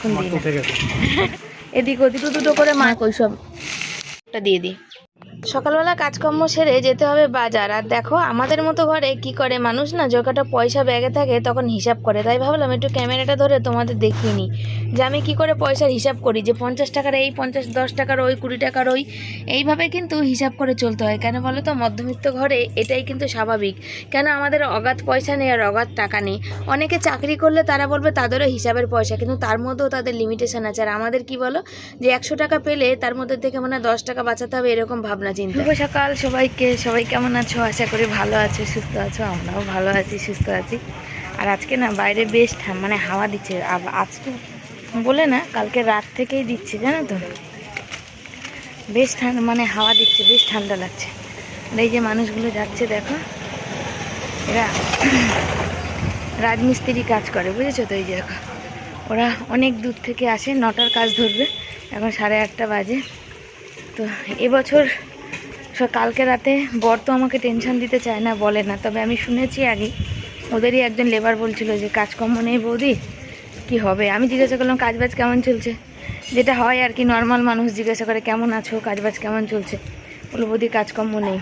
এখন দিই এদিক ওদিক দুটো করে মা কই সব দিয়ে দিই। সকালবেলা কাজকর্ম সেরে যেতে হবে বাজার। আর দেখো আমাদের মতো ঘরে কি করে মানুষ না যতটা পয়সা ব্যাগে থাকে তখন হিসাব করে। তাই ভাবলাম একটু ক্যামেরাটা ধরে তোমাদের দেখিয়ে নিই। যে আমি কী করে পয়সার হিসাব করি? যে পঞ্চাশ টাকার এই, পঞ্চাশ, দশ টাকার ওই, কুড়ি টাকার ওই, এইভাবে কিন্তু হিসাব করে চলতে হয়। কেন বলো তো? মধ্যবিত্ত ঘরে এটাই কিন্তু স্বাভাবিক। কেন আমাদের অগাধ পয়সা নেই আর অগাধ টাকা নেই? অনেকে চাকরি করলে তারা বলবে তাদেরও হিসাবের পয়সা, কিন্তু তার মধ্যেও তাদের লিমিটেশন আছে। আর আমাদের কি বলো? যে একশো টাকা পেলে তার মধ্যে থেকে মানে দশ টাকা বাঁচাতে হবে, এরকম ভাবনা, চিন্তা। শুভ সকাল সবাইকে। সবাই কেমন আছো? আশা করি ভালো আছো, সুস্থ আছো। আমরাও ভালো আছি, সুস্থ আছি। আর আজকে না বাইরে বেশ মানে হাওয়া দিচ্ছে। আজকে বলে না, কালকে রাত থেকেই দিচ্ছে, জানো তো? বেশ ঠান্ডা মানে হাওয়া দিচ্ছে, বেশ ঠান্ডা লাগছে। আর এই যে মানুষগুলো যাচ্ছে, দেখো। এরা রাজমিস্ত্রি কাজ করে, বুঝেছ তো? এই যে দেখো। ওরা অনেক দূর থেকে আসে, নটার কাজ ধরবে, এখন সাড়ে আটটা বাজে। তো এবছর কালকে রাতে বর তো আমাকে টেনশন দিতে চায় না, বলে না। তবে আমি শুনেছি আগে ওদেরই একজন লেবার বলছিল যে, কাজকর্ম নেই বৌদি কি হবে? আমি জিজ্ঞাসা করলাম, কাজবাজ কেমন চলছে? যেটা হয় আর কি নর্মাল মানুষ জিজ্ঞাসা করে, কেমন আছো? কাজবাজ কেমন চলছে? বলো বৌদি, কাজকর্ম নেই।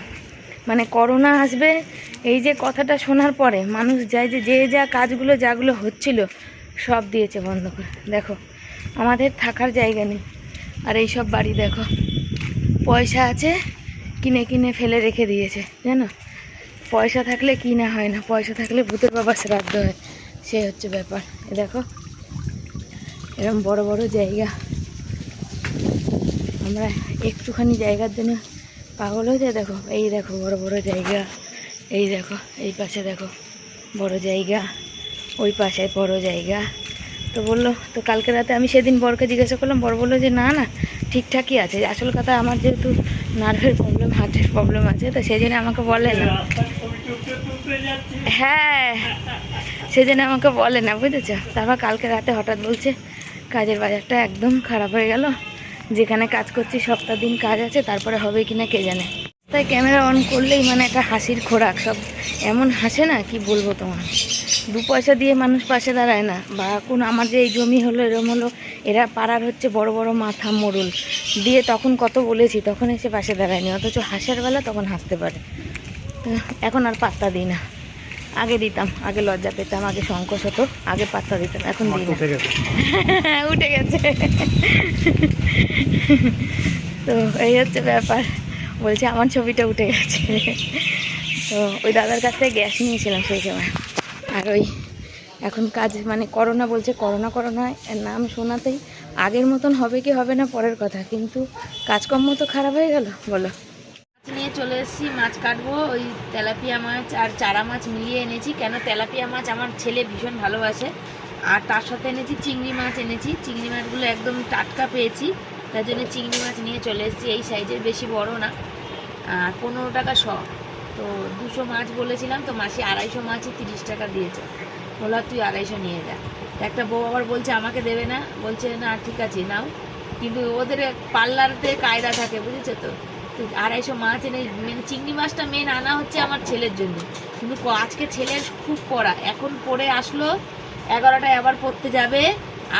মানে করোনা আসবে, এই যে কথাটা শোনার পরে মানুষ যায় যে যে যা কাজগুলো, যাগুলো হচ্ছিল, সব দিয়েছে বন্ধ করে। দেখো, আমাদের থাকার জায়গা নেই। আর এই সব বাড়ি দেখো, পয়সা আছে, কিনে কিনে ফেলে রেখে দিয়েছে, জানো? পয়সা থাকলে কিনা হয় না, পয়সা থাকলে ভূতের বাবা শ্রাদ্ধ হয়, সে হচ্ছে ব্যাপার। দেখো এরকম বড় বড় জায়গা। আমরা একটুখানি জায়গার জন্য পাগল হয়ে যায় দেখো। এই দেখো, বড় বড় জায়গা। এই দেখো, এই পাশে দেখো, বড় জায়গা। ওই পাশে বড় জায়গা। তো বলল, তো কালকে রাতে আমি সেদিন বরকে জিজ্ঞাসা করলাম, বর বলল যে, না না, ঠিকঠাকই আছে। আসল কথা আমার যেহেতু নার্ভের প্রবলেম হার্টের প্রবলেম আছে, তো সেই জন্য আমাকে বলে না। হ্যাঁ সেই জন্য আমাকে বলে না, বুঝেছ? তারপর কালকে রাতে হঠাৎ বলছে কাজের বাজারটা একদম খারাপ হয়ে গেল। যেখানে কাজ করছি সপ্তাহ দিন কাজ আছে, তারপরে হবে কি না কে জানে। তাই ক্যামেরা অন করলেই মানে একটা হাসির খোরাক সব। এমন হাসে না, কি বলব তোমার? দু পয়সা দিয়ে মানুষ পাশে দাঁড়ায় না। বা কোন আমার যে এই জমি হলো, এরম হলো, এরা পাড়ার হচ্ছে বড় বড় মাথা মোড়ল। দিয়ে তখন কত বলেছি, তখন এসে পাশে দাঁড়ায়নি। অথচ হাসার বেলা তখন হাসতে পারে। এখন আর পাত্তা দিই না। আগে দিতাম আগে লজ্জা পেতাম আগে সংকোচ হতো আগে পাত্তা দিতাম এখন দিই উঠে গেছে। উঠে গেছে। তো এই হচ্ছে ব্যাপার। বলছে আমার ছবিটা উঠে গেছে। তো ওই দাদার কাছ থেকে গ্যাস নিয়েছিলাম সেই সময়। আর ওই এখন কাজ মানে করোনা বলছে করোনা করোনা এর নাম শোনাতেই আগের মতন হবে কি হবে না পরের কথা। কিন্তু কাজকর্ম তো খারাপ হয়ে গেল বলো। চলে এসেছি, মাছ কাটবো, ওই তেলাপিয়া মাছ আর চারা মাছ মিলিয়ে এনেছি। কেন তেলাপিয়া মাছ আমার ছেলে ভীষণ ভালোবাসে, আর তার সাথে এনেছি চিংড়ি মাছ এনেছি। চিংড়ি মাছগুলো একদম টাটকা পেয়েছি, তার জন্য চিংড়ি মাছ নিয়ে চলে এসেছি। এই সাইজের বেশি বড় না, আর পনেরো টাকা শ। তো দুশো মাছ বলেছিলাম, তো মাসি আড়াইশো মাছই তিরিশ টাকা দিয়েছে। বললাম তুই আড়াইশো নিয়ে যা। একটা বউ আবার বলছে, আমাকে দেবে না? বলছে, না, ঠিক আছে, নাও। কিন্তু ওদের পার্লারতে কায়দা থাকে, বুঝেছ তো? তো আড়াইশো মাছ এনে, মেন চিংড়ি মাছটা মেন আনা হচ্ছে আমার ছেলের জন্য। কিন্তু আজকে ছেলের খুব পড়া। এখন পড়ে আসলো, এগারোটায় আবার পড়তে যাবে,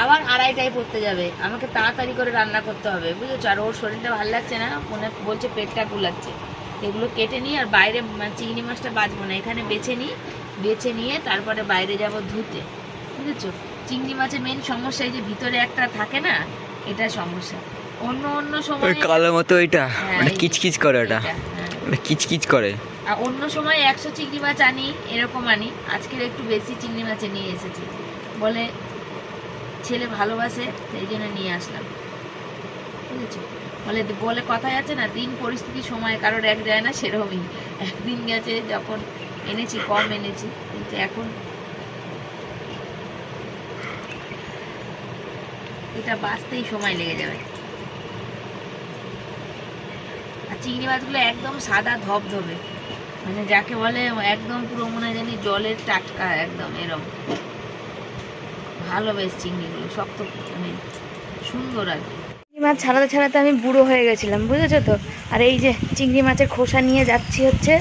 আবার আড়াইটায় পড়তে যাবে। আমাকে তাড়াতাড়ি করে রান্না করতে হবে, বুঝেছ? আর ওর শরীরটা ভালো লাগছে না মনে বলছে পেটটা গুলাচ্ছে। এগুলো কেটে নিই আর বাইরে চিংড়ি মাছটা বাঁচবো না। এখানে বেছে নিই বেছে নিয়ে তারপরে বাইরে যাব ধুতে। বুঝেছ? চিংড়ি মাছের মেন সমস্যা এই যে ভিতরে একটা থাকে না, এটা সমস্যা। অন্য অন্য সময় কালো মতো ওইটা হ্যাঁ, মানে কিচকিচ করে ওটা। এটা, হ্যাঁ। ওটা কিচকিচ করে। আর অন্য সময় একশো চিংড়ি মাছ আনি এরকম আনি। আজকের একটু বেশি চিংড়ি মাছে নিয়ে এসেছি। বলে ছেলে ভালোবাসে সেই জন্য নিয়ে আসলাম। বুঝেছ? বলে বলে কথাই আছে না দিন পরিস্থিতি সময় কারোর এক যায় না সেরকমই। একদিন গেছে যখন এনেছি কম এনেছি কিন্তু এখন এটা বাঁচতেই সময় লেগে যাবে আর চিংড়ি মাছগুলো একদম সাদা ধবধবে। মানে যাকে বলে একদম পুরো মনে হয় জানি জলের টাটকা একদম এরম। ভালো বেশ চিংড়িগুলো, শক্ত মানে সুন্দর আর চিংড়ি মাছ ছাড়াতে ছাড়াতে আমি বুড়ো হয়ে গেছিলাম, বুঝেছ তো? আর এই যে চিংড়ি মাছের খোসা নিয়ে যাচ্ছি হচ্ছে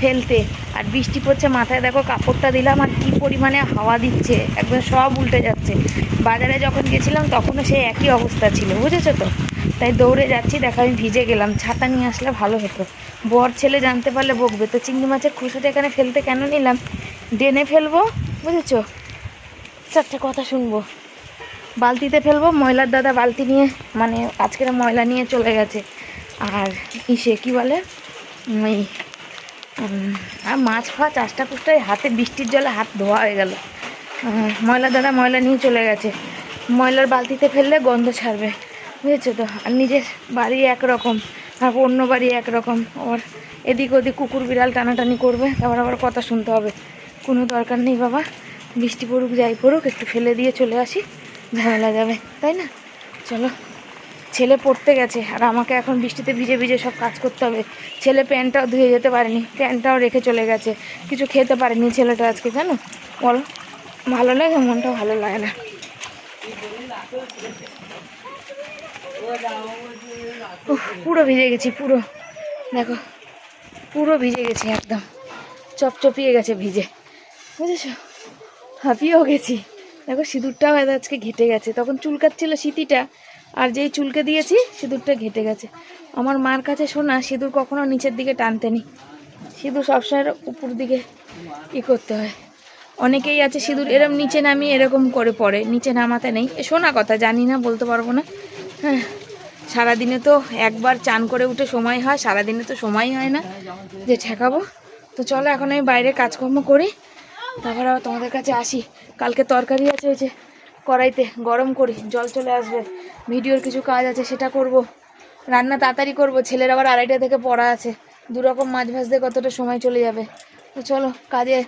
ফেলতে, আর বৃষ্টি পড়ছে মাথায় দেখো কাপড়টা দিলাম আর কি পরিমাণে হাওয়া দিচ্ছে, একদম সব উল্টে যাচ্ছে। বাজারে যখন গেছিলাম তখনও সেই একই অবস্থা ছিল, বুঝেছ তো? তাই দৌড়ে যাচ্ছি, দেখো আমি ভিজে গেলাম। ছাতা নিয়ে আসলে ভালো হতো। বর ছেলে জানতে পারলে বকবে। তো চিংড়ি মাছের খোসাটা এখানে ফেলতে কেন নিলাম? ডেনে ফেলব, বুঝেছ? চারটে কথা শুনব। বালতিতে ফেলব, ময়লার দাদা বালতি নিয়ে মানে আজকের ময়লা নিয়ে চলে গেছে। আর ইসে, কি বলে? ওই আর মাছ ফাছ চাষটা পুষটাই হাতে বৃষ্টির জলে হাত ধোয়া হয়ে গেল। ময়লা দাদা ময়লা নিয়ে চলে গেছে। ময়লার বালতিতে ফেললে গন্ধ ছাড়বে। বুঝেছ তো? আর নিজের বাড়ি একরকম তারপর অন্য বাড়ি একরকম। আবার এদিক ওদিক কুকুর বিড়াল টানাটানি করবে, তারপর আবার কথা শুনতে হবে। কোনো দরকার নেই বাবা, বৃষ্টি পড়ুক, যাই পড়ুক, একটু ফেলে দিয়ে চলে আসি, ঝামেলা যাবে, তাই না? চলো। ছেলে পড়তে গেছে, আর আমাকে এখন বৃষ্টিতে ভিজে ভিজে সব কাজ করতে হবে। ছেলে প্যান্টটাও ধুয়ে যেতে পারেনি, প্যান্টটাও রেখে চলে গেছে। কিছু খেতে পারেনি ছেলেটা আজকে, জানো? বলো, ভালো লাগে মনটা, ভালো লাগে না। পুরো ভিজে গেছি, পুরো। দেখো, পুরো ভিজে গেছি একদম। চপচপিয়ে গেছে ভিজে। বুঝেছ? হাঁপিয়েও গেছি। দেখো, সিঁদুরটাও আজকে ঘেটে গেছে। তখন চুলকাচ্ছিল সিঁতিটা আর যেই চুলকে দিয়েছি, সিঁদুরটা ঘেটে গেছে। আমার মার কাছে শোনা, সিঁদুর কখনো নিচের দিকে টানতে নি। সিঁদুর সবসময় উপর দিকে ই করতে হয়। অনেকেই আছে সিঁদুর, এরম নিচে নামিয়ে এরকম করে পড়ে, নিচে নামাতে নেই। শোনা কথা, জানি না, বলতে পারব না। সারাদিনে তো একবার চান করে উঠে সময় হয়, সারাদিনে তো সময় হয় না। যে ঠেকাবো। তো চলো এখন আমি বাইরে কাজকর্ম করি। তারপর আবার তোমাদের কাছে আসি। কালকে তরকারি আছে ওই যে কড়াইতে, গরম করি, জল চলে আসবে। ভিডিওর কিছু কাজ আছে, সেটা করব। রান্না তাড়াতাড়ি করব, ছেলের আবার আড়াইটা থেকে পড়া আছে। দু রকম মাছ ভাজতে কতটা সময় চলে যাবে। তো চলো কাজে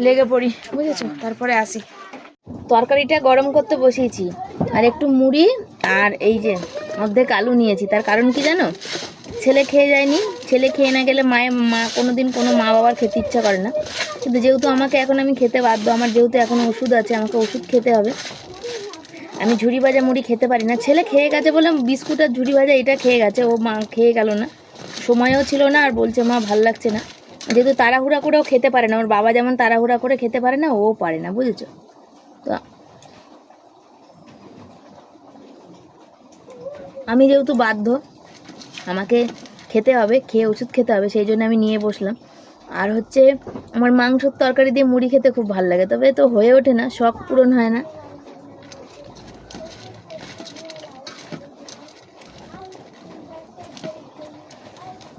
লেগে পড়ি, বুঝেছ? তারপরে আসি। তরকারিটা গরম করতে বসিয়েছি। আর একটু মুড়ি আর এই যে অর্ধেক আলু নিয়েছি। তার কারণ কি জানো? ছেলে খেয়ে যায়নি। ছেলে খেয়ে না গেলে মায়ের মা কোনো দিন কোনো মা বাবার খেতে ইচ্ছা করে না। কিন্তু যেহেতু আমাকে এখন আমি খেতে বাধ্য, আমার যেহেতু এখন ওষুধ আছে, আমাকে ওষুধ খেতে হবে। আমি ঝুড়ি ভাজা মুড়ি খেতে পারি না। ছেলে খেয়ে গেছে বলে বিস্কুট আর ঝুড়ি ভাজা এটা খেয়ে গেছে। ও মা খেয়ে গেল না। সময়ও ছিল না আর বলছে, মা, ভালো লাগছে না। যেহেতু তাড়াহুড়া করেও খেতে পারে না। ওর বাবা যেমন তাড়াহুড়া করে খেতে পারে না, ও পারে না, বুঝেছ? আমি যেহেতু বাধ্য, আমাকে খেতে হবে, খেয়ে ওষুধ খেতে হবে, সেই জন্য আমি নিয়ে বসলাম। আর হচ্ছে, আমার মাংসর তরকারি দিয়ে মুড়ি খেতে খুব ভালো লাগে, তবে তো হয়ে ওঠে না, শখ পূরণ হয় না।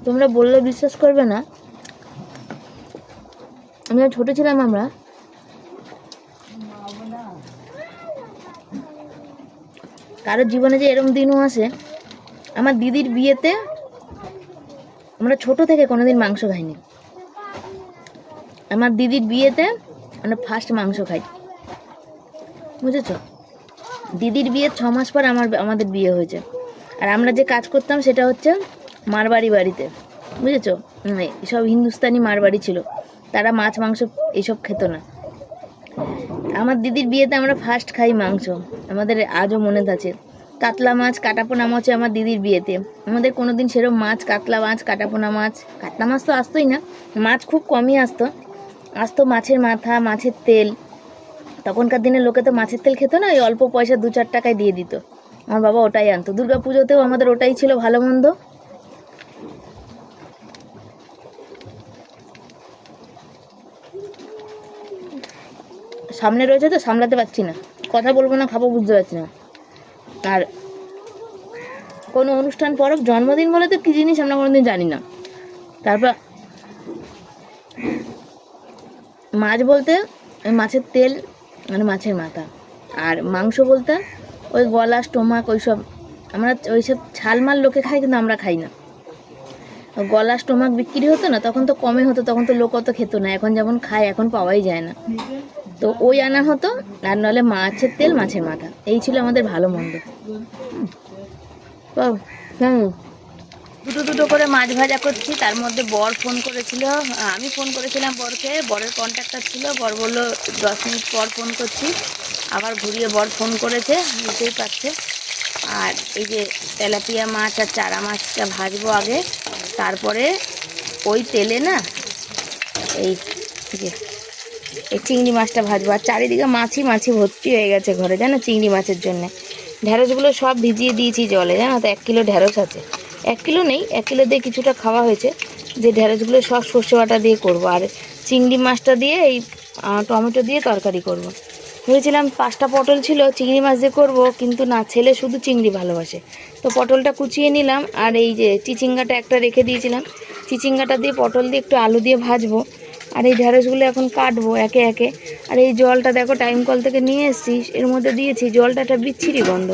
তোমরা বললে বিশ্বাস করবে না। আমি ছোটো ছিলাম আমরা কারোর জীবনে যে এরম দিনও আসে আমার দিদির বিয়েতে আমরা ছোট থেকে কোনোদিন মাংস খাইনি। আমার দিদির বিয়েতে আমরা ফার্স্ট মাংস খাই। বুঝেছ? দিদির বিয়ে ছ মাস পর আমার আমাদের বিয়ে হয়েছে। আর আমরা যে কাজ করতাম সেটা হচ্ছে মারবাড়ি বাড়িতে। বুঝেছ? সব হিন্দুস্তানি মারবাড়ি ছিল। তারা মাছ, মাংস এইসব খেত না। আমার দিদির বিয়েতে আমরা ফার্স্ট খাই মাংস। আমাদের আজও মনে আছে। কাতলা মাছ, কাটাপোনা মাছ আমার দিদির বিয়েতে। আমাদের কোনোদিন সেরকম মাছ, কাতলা মাছ, কাটাপোনা মাছ, কাতলা মাছ তো আসতোই না। মাছ খুব কমই আসতো। আসতো মাছের মাথা, মাছের তেল। তখনকার দিনে লোকে তো মাছের তেল খেত না, ওই অল্প পয়সা দু চার টাকায় দিয়ে দিত। আমার বাবা ওটাই আনতো। দুর্গা পুজোতেও আমাদের ওটাই ছিল ভালো মন্দ। সামনে রয়েছে তো, সামলাতে পারছি না। কথা বলব না, খাব, বুঝতে পারছি না। আর কোনো অনুষ্ঠান পরব, জন্মদিন বলে তো কী জিনিস আমরা কোনোদিন জানি না। তারপর মাছ বলতে ওই মাছের তেল মানে মাছের মাথা। আর মাংস বলতে ওই গলা, স্টোমাক, ওইসব। আমরা ওইসব ছালমাল লোকে খাই কিন্তু আমরা খাই না। গলা, স্টোমাক বিক্রি হতো না, তখন তো কমে হতো, তখন তো লোক অত খেত না। এখন যেমন খায়, এখন পাওয়াই যায় না। তো ওই আনা হতো, আর নাহলে মাছের তেল, মাছের মাথা। এই ছিল আমাদের ভালো মন্দ। হুম দুটো দুটো করে মাছ ভাজা করছি, তার মধ্যে বর ফোন করেছিল। আমি ফোন করেছিলাম বরকে, বরের কন্ট্যাক্টটা ছিল। বর বলল, দশ মিনিট পর ফোন করছি। আবার ঘুরিয়ে বর ফোন করেছে, বুঝতেই পারছে। আর এই যে তেলাপিয়া মাছ আর চারা মাছটা ভাজবো আগে, তারপরে ওই তেলে না, এই যে এই চিংড়ি মাছটা ভাজবো। আর চারিদিকে মাছি মাছি ভর্তি হয়ে গেছে ঘরে, জানো চিংড়ি মাছের জন্যে। ঢ্যাঁড়সগুলো সব ভিজিয়ে দিয়েছি জলে, জানো তো? এক কিলো ঢ্যাঁড়স আছে। এক কিলো নেই, এক কিলো দিয়ে কিছুটা খাওয়া হয়েছে। যে ঢ্যাঁড়সগুলো সব সর্ষে বাটা দিয়ে করব। আর চিংড়ি মাছটা দিয়ে এই টমেটো দিয়ে তরকারি করব। ভেবেছিলাম পাঁচটা পটল ছিল, চিংড়ি মাছ দিয়ে করব, কিন্তু না, ছেলে শুধু চিংড়ি ভালোবাসে। তো পটলটা কুচিয়ে নিলাম, আর এই যে চিচিঙ্গাটা একটা রেখে দিয়েছিলাম। চিচিঙ্গাটা দিয়ে পটল দিয়ে একটু আলু দিয়ে ভাজবো। আর এই ঢ্যাঁড়সগুলো এখন কাটবো একে একে। আর এই জলটা দেখো টাইম কল থেকে নিয়ে এসেছি, এর মধ্যে দিয়েছি, জলটা একটা বিচ্ছিরি গন্ধ।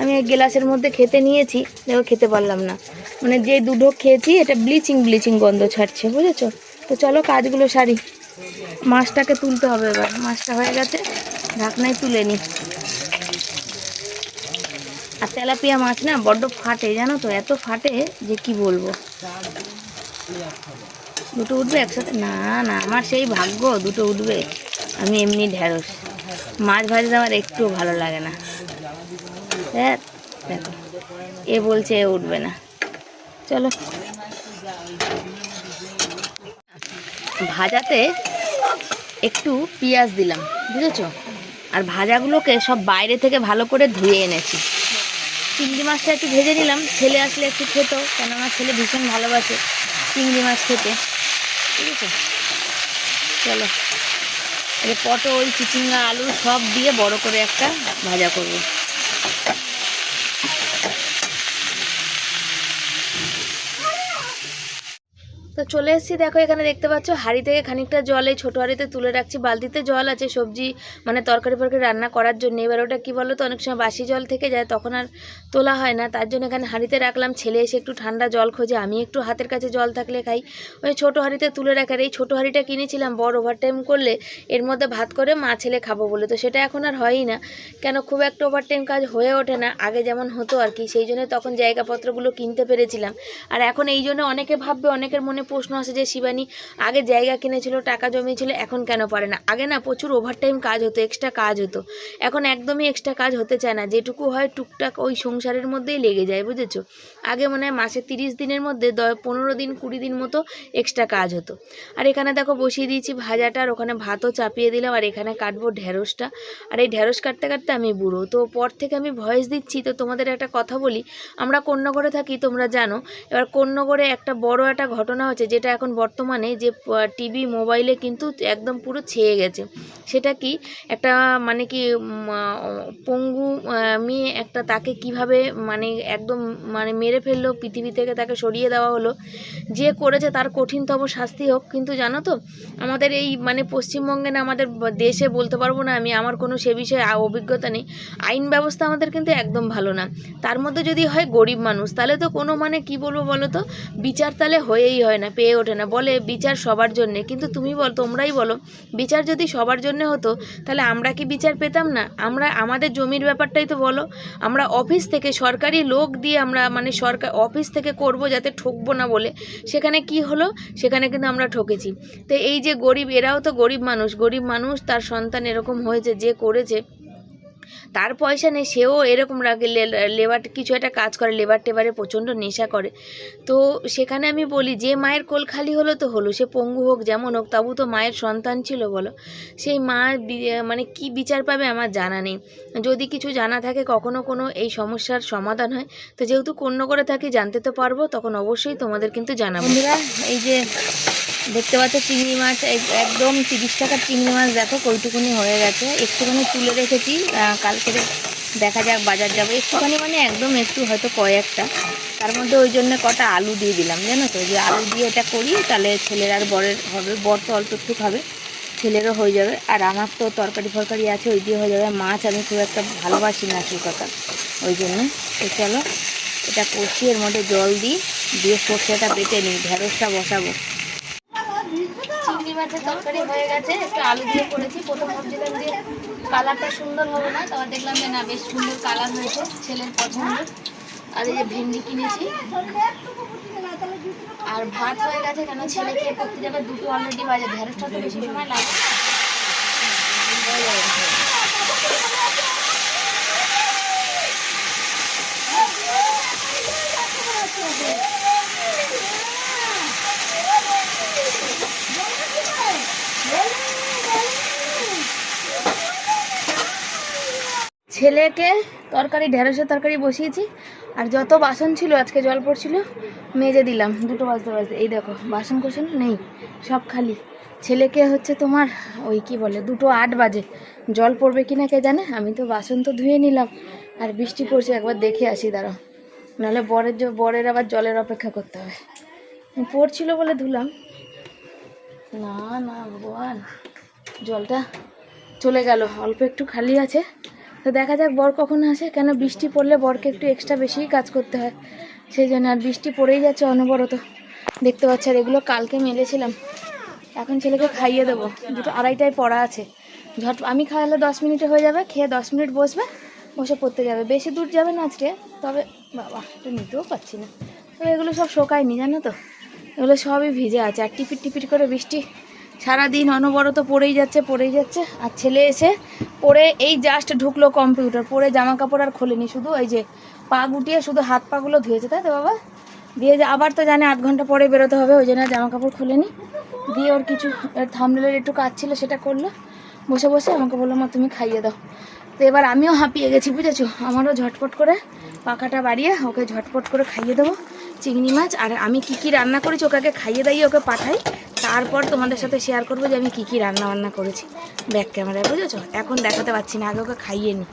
আমি এক গ্লাসের মধ্যে খেতে নিয়েছি, দেখো খেতে পারলাম না। মানে যে দুটো খেয়েছি, এটা ব্লিচিং ব্লিচিং গন্ধ ছাড়ছে, বুঝেছ? তো চলো কাজগুলো সারি। মাছটাকে তুলতে হবে এবার। মাছটা হয়ে গেছে, ঢাকনায় তুলে নিই আর তেলাপিয়া মাছ না বড্ড ফাটে, জানো তো? এত ফাটে যে কি বলব? দুটো উঠবে একসাথে? না না, আমার সেই ভাগ্য, দুটো উঠবে। আমি এমনি ঢ্যাঁড়স মাছ ভাজতে আমার একটুও ভালো লাগে না। দেখো এ বলছে এ উঠবে না। চলো। ভাজাতে একটু পেঁয়াজ দিলাম, বুঝেছ? আর ভাজাগুলোকে সব বাইরে থেকে ভালো করে ধুয়ে এনেছি। চিংড়ি মাছটা একটু ভেজে নিলাম। ছেলে আসলে একটু খেত কেন আমার ছেলে ভীষণ ভালোবাসে। চিংড়ি মাছ খেতে। ঠিক আছে? চলো। পটল, চিচিঙ্গা, আলু সব দিয়ে বড় করে একটা ভাজা করব। তো চলে এসেছি, দেখো এখানে দেখতে পাচ্ছ, হাঁড়ি থেকে খানিকটা জল এই ছোটো হাঁড়িতে তুলে রাখছি। বালতিতে জল আছে সবজি মানে তরকারি ফরকারি রান্না করার জন্য। এবার ওটা কী বলো তো অনেক সময় বাসি জল থেকে যায়, তখন আর তোলা হয় না। তার জন্য এখানে হাঁড়িতে রাখলাম, ছেলে এসে একটু ঠান্ডা জল খোঁজে। আমি একটু হাতের কাছে জল থাকলে খাই। ওই ছোটো হাঁড়িতে তুলে রাখার, এই ছোটো হাঁড়িটা কিনেছিলাম, বড় ওভারটাইম করলে এর মধ্যে ভাত করে মা ছেলে খাব বলে। তো সেটা এখন আর হয়ই না। কেন, খুব একটা ওভারটাইম কাজ হয়ে ওঠে না, আগে যেমন হতো আর কি। সেই জন্য তখন জায়গাপত্রগুলো কিনতে পেরেছিলাম। আর এখন এই জন্য অনেকে ভাববে, অনেকের মনে প্রশ্ন আসে যে, শিবানী, আগে জায়গা কিনেছিল, টাকা জমিয়েছিল, এখন কেন পারে না? আগে না, প্রচুর ওভারটাইম কাজ হতো এক্সট্রা কাজ হতো। এখন একদমই এক্সট্রা কাজ হতে চায় না, যেটুকু হয় টুকটাক ওই সংসারের মধ্যেই লেগে যায়, বুঝেছ? আগে মনে হয় মাসে তিরিশ দিনের মধ্যে পনেরো দিন, কুড়ি দিন মতো এক্সট্রা কাজ হতো। আর এখানে দেখো বসিয়ে দিয়েছি ভাজাটা, আর ওখানে ভাতও চাপিয়ে দিলাম, আর এখানে কাটবো ঢ্যাঁড়সটা আর এই ঢ্যাঁড়স কাটতে কাটতে আমি বুড়ো, তো পর থেকে আমি ভয়েস দিচ্ছি, তো তোমাদের একটা কথা বলি। আমরা কন্যাগড়ে থাকি, তোমরা জানো। এবার কন্যাগড়ে একটা বড় একটা ঘটনা হচ্ছে যেটা এখন বর্তমানে যে টিভি, মোবাইলে কিন্তু একদম পুরো ছেয়ে গেছে। সেটা কি একটা মানে কি পঙ্গু মেয়ে একটা তাকে কীভাবে মানে একদম মানে মেরে ফেলল, পৃথিবী থেকে তাকে সরিয়ে দেওয়া হলো। যে করেছে তার কঠিনতম শাস্তি হোক, কিন্তু জানো তো, আমাদের এই মানে পশ্চিমবঙ্গে না আমাদের দেশে বলতে পারব না আমি, আমার কোনো সে বিষয়ে অভিজ্ঞতা নেই। আইন ব্যবস্থা আমাদের কিন্তু একদম ভালো না। তার মধ্যে যদি হয় গরিব মানুষ, তাহলে তো কোনো মানে কি বলব বলো তো, বিচার তাহলে হয়েই হয় না। পেয়ে ওঠে না। বলে বিচার সবার জন্যে। কিন্তু তুমি বল, তোমরাই বলো, বিচার যদি সবার জন্য হতো, তাহলে আমরা কি বিচার পেতাম না? আমরা, আমাদের জমির ব্যাপারটাই তো বলো। আমরা অফিস থেকে সরকারি লোক দিয়ে আমরা মানে সরকার, অফিস থেকে করব যাতে ঠকবো না বলে, সেখানে কি হলো? সেখানে কিন্তু আমরা ঠকেছি। তো এই যে গরিব, এরাও তো গরিব মানুষ। গরিব মানুষ তার সন্তান এরকম হয়েছে, যে করেছে তার পয়সা নেই, সেও এরকম রাগে লেবার, কিছু একটা কাজ করে, লেবার টেবারে প্রচণ্ড নেশা করে। তো সেখানে আমি বলি, যে মায়ের কোল খালি হলো তো হলো, সে পঙ্গু হোক, যেমন হোক, তবু তো মায়ের সন্তান ছিল বলো। সেই মা মানে কি বিচার পাবে আমার জানা নেই। যদি কিছু জানা থাকে, কখনো কোনো এই সমস্যার সমাধান হয়, তো যেহেতু কন্য করে থাকি, জানতে তো পারব, তখন অবশ্যই তোমাদের কিন্তু জানাব। বন্ধুরা, এই যে দেখতে পাচ্ছ চিংড়ি মাছ, এক- একদম তিরিশ টাকার চিংড়ি মাছ, দেখো কইটুকুনি হয়ে গেছে। একটুখানি তুলে রেখেছি কালকে দেখা যাক বাজার যাব। একটুখানি মানে একদম একটু হয়তো কয়েকটা। তার মধ্যে ওই জন্য কটা আলু দিয়ে দিলাম, জানো তো? যে আলু দিয়ে এটা করি, তাহলে ছেলের আর বরের হবে, বর তো অল্প একটু খাবে ছেলেরও হয়ে যাবে। আর আমার তো তরকারি ফরকারি আছে, ওই দিয়ে হয়ে যাবে মাছ, আমি খুব একটা ভালোবাসি না সেই কথা। ওই জন্য, তো চলো, এটা কষিয়ে এর মধ্যে জল দিই, দিয়ে সর্ষেটা বেটে নিই, ঢেঁড়সটা বসাবো। চিংড়ি মাছের তরকারি হয়ে গেছে, একটু আলু দিয়ে করেছি, প্রথম ভাবছিলাম যে কালারটা সুন্দর হবে না, তারপর দেখলাম যে না, বেশ সুন্দর কালার হয়েছে ছেলের পছন্দ। আর এই যে ভেন্ডি কিনেছি। আর ভাত হয়ে গেছে কেন ছেলে খেয়ে করতে যাবে, দুটো অলরেডি বাজে ঢেঁড়সটা তো বেশি সময় লাগে ছেলেকে তরকারি, ঢেঁড়সের তরকারি বসিয়েছি। আর যত বাসন ছিল, আজকে জল পড়ছিল, মেজে দিলাম। দুটো বাজতে বাজতে। এই দেখো, বাসন কোসন নেই, সব খালি। ছেলেকে হচ্ছে তোমার, ওই কি বলে, দুটো আট বাজে। জল পড়বে কি না কে জানে? আমি তো বাসন তো ধুয়ে নিলাম। আর বৃষ্টি পড়ছে, একবার দেখে আসি, দাঁড়াও। নাহলে বরের বরের আবার জলের অপেক্ষা করতে হবে। পড়ছিল বলে ধুলাম। না না, ভগবান। জলটা চলে গেল, অল্প একটু খালি আছে। তো দেখা যাক বর কখন আসে। কেন বৃষ্টি পড়লে বরকে একটু এক্সট্রা বেশিই কাজ করতে হয়। সেই জন্য আর বৃষ্টি পড়েই যাচ্ছে অনবরত। দেখতে পাচ্ছি, আর এগুলো কালকে মেলেছিলাম। এখন ছেলেকে খাইয়ে দেবো। দুটো আড়াইটায় পড়া আছে। ঝট, আমি খাওয়ালে দশ মিনিটে হয়ে যাবে, খেয়ে দশ মিনিট বসবে, বসে পড়তে যাবে। বেশি দূর যাবে না আজকে, তবে বাবা, একটু নিতেও পারছি না। তবে এগুলো সব শোকায়নি, জানো তো? এগুলো সবই ভিজে আছে, আর টিপিট টিপিট করে বৃষ্টি সারাদিন অনবরত পড়েই যাচ্ছে পড়েই যাচ্ছে। আর ছেলে এসে পরে এই জাস্ট ঢুকলো কম্পিউটার পরে জামা কাপড় আর খোলেনি। শুধু ওই যে পা গুটিয়ে শুধু হাত পাগুলো ধুয়েছে, তাই তো বাবা? দিয়ে যে আবার তো জানে আধ ঘণ্টা পরে বেরোতে হবে, ওই জন্য জামা কাপড় খোলেনি। দিয়ে ওর কিছু থামলের একটু কাজ ছিল, সেটা করল। বসে বসে আমাকে বলল, মা, তুমি খাইয়ে দাও। তো এবার আমিও হাঁপিয়ে গেছি, বুঝেছ? আমারও ঝটপট করে পাখাটা বাড়িয়ে ওকে ঝটপট করে খাইয়ে দেবো। চিংড়ি মাছ, আর আমি কি কি রান্না করেছি, ওকে খাইয়ে দাইয়ে ওকে পাঠাই। তারপর তোমাদের সাথে শেয়ার করব যে আমি কী কী রান্না বান্না করেছি। ব্যাক ক্যামেরায়, বুঝেছ? এখন দেখাতে পারছি না, আগে ওকে খাইয়ে নি।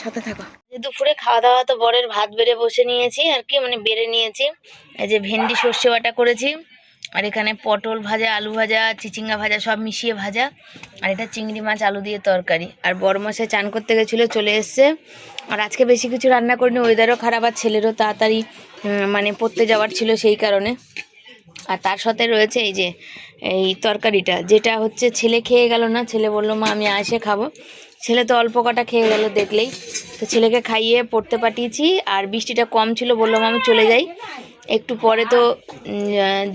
সাথে থাকো। দুপুরে খাওয়া দাওয়া তো বরের ভাত বেড়ে বসে নিয়েছি, আর কি মানে বেড়ে নিয়েছি। এই যে ভেন্ডি সর্ষে বাটা করেছি, আর এখানে পটল ভাজা, আলু ভাজা, চিচিঙ্গা ভাজা, সব মিশিয়ে ভাজা, আর এটা চিংড়ি মাছ, আলু দিয়ে তরকারি। আর বড় মশাই চান করতে গেছিল, চলে এসছে। আর আজকে বেশি কিছু রান্না করিনি ওয়েদারও খারাপ আর ছেলেরও তাড়াতাড়ি মানে পড়তে যাওয়ার ছিল সেই কারণে। আর তার সাথে রয়েছে এই যে এই তরকারিটা, যেটা হচ্ছে ছেলে খেয়ে গেল না, ছেলে বলল, মা, আমি আসে খাব। ছেলে তো অল্প কটা খেয়ে গেল দেখলেই। তো ছেলেকে খাইয়ে পড়তে পাঠিয়েছি, আর বৃষ্টিটা কম ছিল বললাম আমি চলে যাই। একটু পরে তো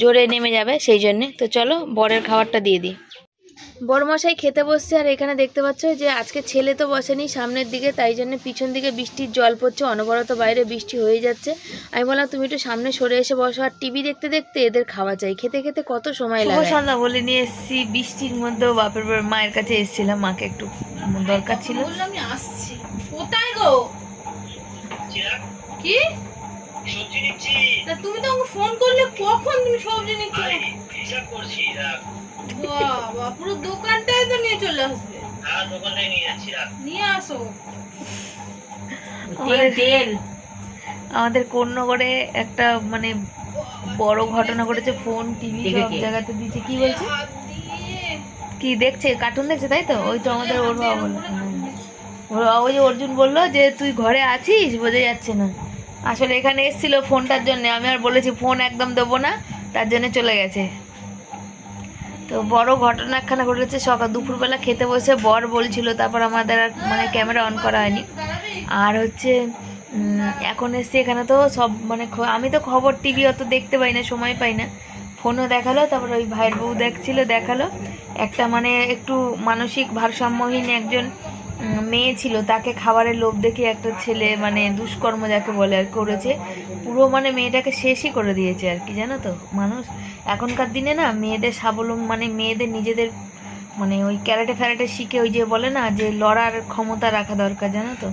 জোরে নেমে যাবে, সেই জন্যে। তো চলো, বরের খাবারটা দিয়ে দিই। বড়মশাই খেতে বসছে আর এখানে দেখতে পাচ্ছ যে আজকে ছেলে তো বসেনি সামনের দিকে তাই জন্য পিছন দিকে বৃষ্টির জল পড়ছে অনবরত বাইরে বৃষ্টি হয়ে যাচ্ছে। আমি বললাম তুমি একটু সামনে সরে এসে বসো আর টিভি দেখতে দেখতে এদের খাওয়া চাই। খেতে খেতে কত সময় লাগে সন্ধ্যা বলে নিয়ে এসেছি। বৃষ্টির মধ্যেও বাপের মায়ের কাছে এসেছিলাম মাকে একটু দরকার ছিল। আমি আসছি। কোথায় গো? কি? তা তুমি তো আমাকে ফোন করলে কখন তুমি সবজি নিচ্ছ? বাবা পুরো দোকানটাই তো নিয়ে চলে আসবে। নিয়ে আসো। তেল তেল আমাদের কোন্নগরে একটা মানে বড় ঘটনা ঘটেছে ফোন টিভি সব জায়গাতে দিচ্ছে কি বলছে? কি দেখছে? কার্টুন দেখছে তাই তো? ওই তো আমাদের ওর বাবা বলল ওর বাবা ওই যে অর্জুন বলল যে তুই ঘরে আছিস? বোঝা যাচ্ছে না। আসলে এখানে এসেছিল ফোনটার জন্য। আমি আর বলেছি, ফোন একদম দেবো না। তার জন্য চলে গেছে। তো বড় ঘটনা একখানা ঘটেছে। সকাল দুপুরবেলা খেতে বসে বর বলছিল, তারপর আমাদের আর মানে ক্যামেরা অন করা হয়নি। আর হচ্ছে এখন এসছি এখানে তো সব মানে আমি তো খবর টিভি অত দেখতে পাই না, সময় পাই না। ফোনও দেখাল, তারপর ওই ভাইয়ের বউ দেখছিল, দেখাল। একটা মানে একটু মানসিক ভারসাম্যহীন একজন মেয়ে ছিল, তাকে খাবারের লোভ দেখে একটা ছেলে মানে দুষ্কর্ম যাকে বলে আর করেছে। পুরো মানে মেয়েটাকে শেষই করে দিয়েছে আর কি, জানো তো? মানুষ, এখনকার দিনে না মেয়েদের স্বাবলম্বী মানে মেয়েদের নিজেদের মানে ওই ক্যারেটে ফ্যারেটে শিখে ওই যে বলে না, যে লড়ার ক্ষমতা রাখা দরকার, জানো তো?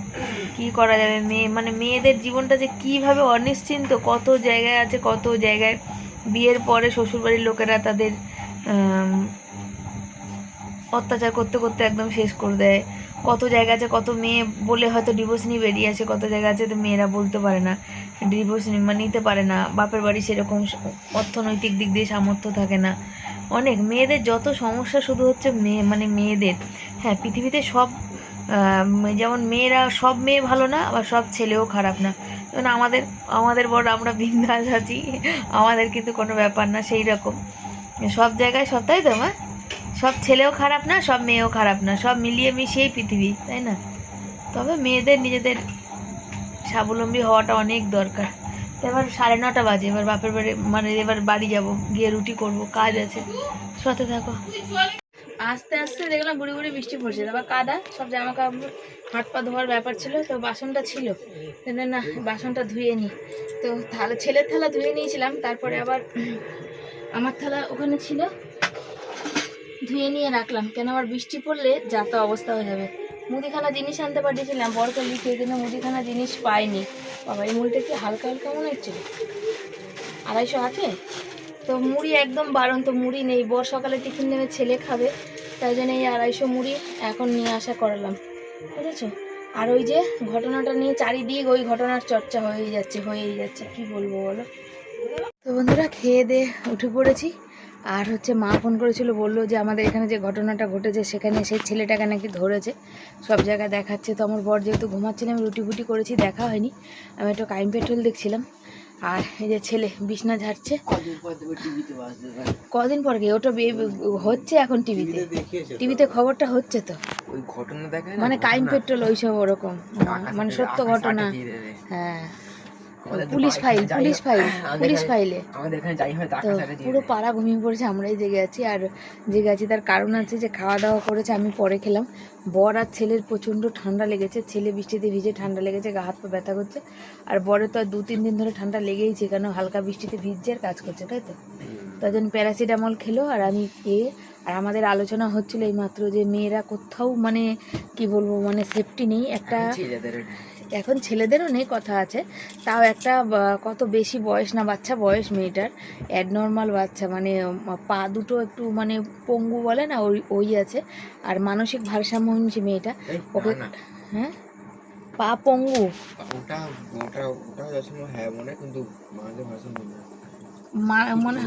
কি করা যাবে? মেয়ে মানে মেয়েদের জীবনটা যে কীভাবে অনিশ্চিন্ত, কত জায়গায় আছে, কত জায়গায় বিয়ের পরে শ্বশুরবাড়ির লোকেরা তাদের অত্যাচার করতে করতে একদম শেষ করে দেয়। কত জায়গা আছে, কত মেয়ে বলে হয়তো ডিভোর্স নিয়ে বেরিয়ে আসে, কত জায়গা আছে তো মেয়েরা বলতে পারে না ডিভোর্স মানে নিতে পারে না, বাপের বাড়ি সেরকম অর্থনৈতিক দিক দিয়ে সামর্থ্য থাকে না। অনেক মেয়েদের যত সমস্যা শুধু হচ্ছে মেয়ে মানে মেয়েদের হ্যাঁ পৃথিবীতে সব যেমন মেয়েরা সব মেয়ে ভালো না, আবার সব ছেলেও খারাপ না। যেমন আমাদের আমাদের বড় আমরা বিন্দাস আছি, আমাদের কিন্তু কোনো ব্যাপার না, সেই রকম। সব জায়গায় সব, তাই তো, মা? সব ছেলেও খারাপ না, সব মেয়েও খারাপ না, সব মিলিয়ে মিশিয়েই পৃথিবী, তাই না? তবে মেয়েদের, নিজেদের স্বাবলম্বী হওয়াটা অনেক দরকার। এবার সাড়ে নটা বাজে, এবার বাপের বাড়ি মানে এবার বাড়ি যাব, গিয়ে রুটি করব, কাজ আছে। সাথে থাকো। আস্তে আস্তে দেখলাম বুড়ি বুড়ি বৃষ্টি পড়ছে তারপর কাদা, সব জামা কাপড় হাত পা ধোয়ার ব্যাপার ছিল, তো বাসনটা ছিল। না, বাসনটা ধুয়ে নি। তো থালা, ছেলের থালা ধুয়ে নিয়েছিলাম, তারপরে আবার আমার থালা ওখানে ছিল। ধুয়ে নিয়ে রাখলাম। কেন আবার বৃষ্টি পড়লে যা তো অবস্থা হয়ে যাবে। মুদিখানা জিনিস আনতে পাঠিয়েছিলাম, বরকে লিখে কিন্তু মুদিখানা জিনিস পাইনি। বাবা, এই মুড়িটা কি হালকা হালকা মনে হচ্ছিল আড়াইশো আছে? তো মুড়ি একদম বারণ, তো মুড়ি নেই। বর সকালে টিফিন নেবে ছেলে খাবে। তাই জন্য এই আড়াইশো মুড়ি এখন নিয়ে আসা করালাম। বুঝেছ? আর ওই যে ঘটনাটা নিয়ে চারিদিক ওই ঘটনার চর্চা হয়েই যাচ্ছে হয়েই যাচ্ছে। কি বলব বলো? তো বন্ধুরা, খেয়ে দিয়ে উঠে পড়েছি। আর হচ্ছে মা ফোন করেছিল বলল যে আমাদের এখানে যে ঘটনাটা ঘটেছে সেখানে সেই ছেলেটাকে নাকি ধরেছে। সব জায়গায় দেখাচ্ছে। তো আমার বর যেহেতু ঘুমাচ্ছিলাম রুটি ফুটি করেছি দেখা হয়নি। আমি একটু কাইম পেট্রোল দেখছিলাম। আর এই যে ছেলে বিছনা ঝাড়ছে। কদিন পর কি? ওটা হচ্ছে এখন টিভিতে টিভিতে খবরটা হচ্ছে তো। মানে কাইম পেট্রোল ওইসব ওরকম। মানে সত্য ঘটনা। হ্যাঁ। Police file police file police ফাইলে। পুরো পাড়া ঘুমিয়ে পড়েছে আমরাই জেগে আছি। আর জেগে আছি তার কারণ আছে যে খাওয়া দাওয়া করেছে আমি পরে খেলাম। বর আর ছেলের প্রচণ্ড ঠান্ডা লেগেছে ছেলে বৃষ্টিতে ভিজে ঠান্ডা লেগেছে গা হাত পা ব্যথা করছে। আর বরের তো আর দু তিন দিন ধরে ঠান্ডা লেগেইছে কেন হালকা বৃষ্টিতে ভিজছে আর কাজ করছে তাই তো? জন্য প্যারাসিটামল খেলো আর আমি খেয়ে আর আমাদের আলোচনা হচ্ছিল এই মাত্র যে মেয়েরা কোথাও মানে কি বলব মানে সেফটি নেই। একটা এখন ছেলেদেরও নেই কথা আছে। তাও একটা কত বেশি বয়স না বাচ্চা বয়স মেয়েটার। অ্যাডনর্মাল বাচ্চা মানে পা দুটো একটু মানে পঙ্গু বলে না ওই ওই আছে। আর মানসিক ভারসাম্যহীন সে মেয়েটা। ওকে হ্যাঁ? পা পঙ্গু। ওটা ওটা ওটা হ্যাঁ মনে কিন্তু মাঝে মানে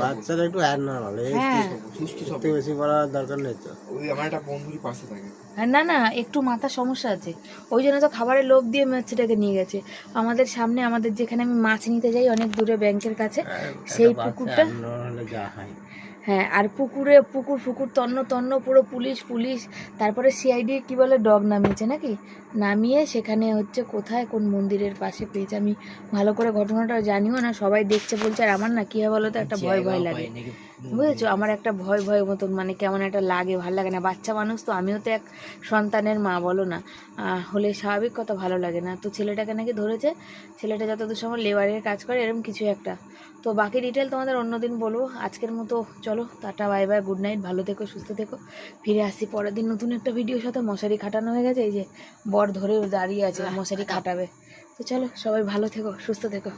একটু অ্যাড নর্মাল হ্যাঁ। সুস্থ সব বেশি করার দরকার নেই তো। ওই আমার একটা বন্ধুরই পাশে থাকে। না না একটু মাথার সমস্যা আছে। ওই জন্য তো খাবারের লোভ দিয়ে বাচ্চাটাকে নিয়ে গেছে। আমাদের সামনে আমাদের যেখানে আমি মাছ নিতে যাই অনেক দূরে ব্যাংকের কাছে সেই পুকুরটা হয়। হ্যাঁ আর পুকুরে পুকুর ফুকুর তন্ন তন্ন পুরো পুলিশ পুলিশ তারপরে সিআইডি কি বলে ডগ নামিয়েছে নাকি? নামিয়ে সেখানে হচ্ছে কোথায় কোন মন্দিরের পাশে পেয়েছে আমি ভালো করে ঘটনাটা জানিও না সবাই দেখছে বলছে আর আমার না কি হয় বলো তো একটা ভয় ভয় লাগে। বুঝেছ? আমার একটা ভয় ভয় মতন মানে কেমন একটা লাগে ভালো লাগে না। বাচ্চা মানুষ তো আমিও তো এক সন্তানের মা বলো না। হলে স্বাভাবিক কথা ভালো লাগে না। তো ছেলেটাকে নাকি ধরেছে ছেলেটা যতদূর সময় লেবারের কাজ করে এরকম কিছু একটা। তো বাকি ডিটেল তোমাদের অন্যদিন বলব। আজকের মতো চলো tata bye bye good night ভালো থেকো সুস্থ থেকো। ফিরে আসছি পরের দিন নতুন একটা ভিডিওর সাথে। মশারি খাটানো হয়ে গেছে এই যে বর ধরে দাঁড়িয়ে আছে মশারি খাটাবে। তো চলো সবাই ভালো থেকো সুস্থ থেকো।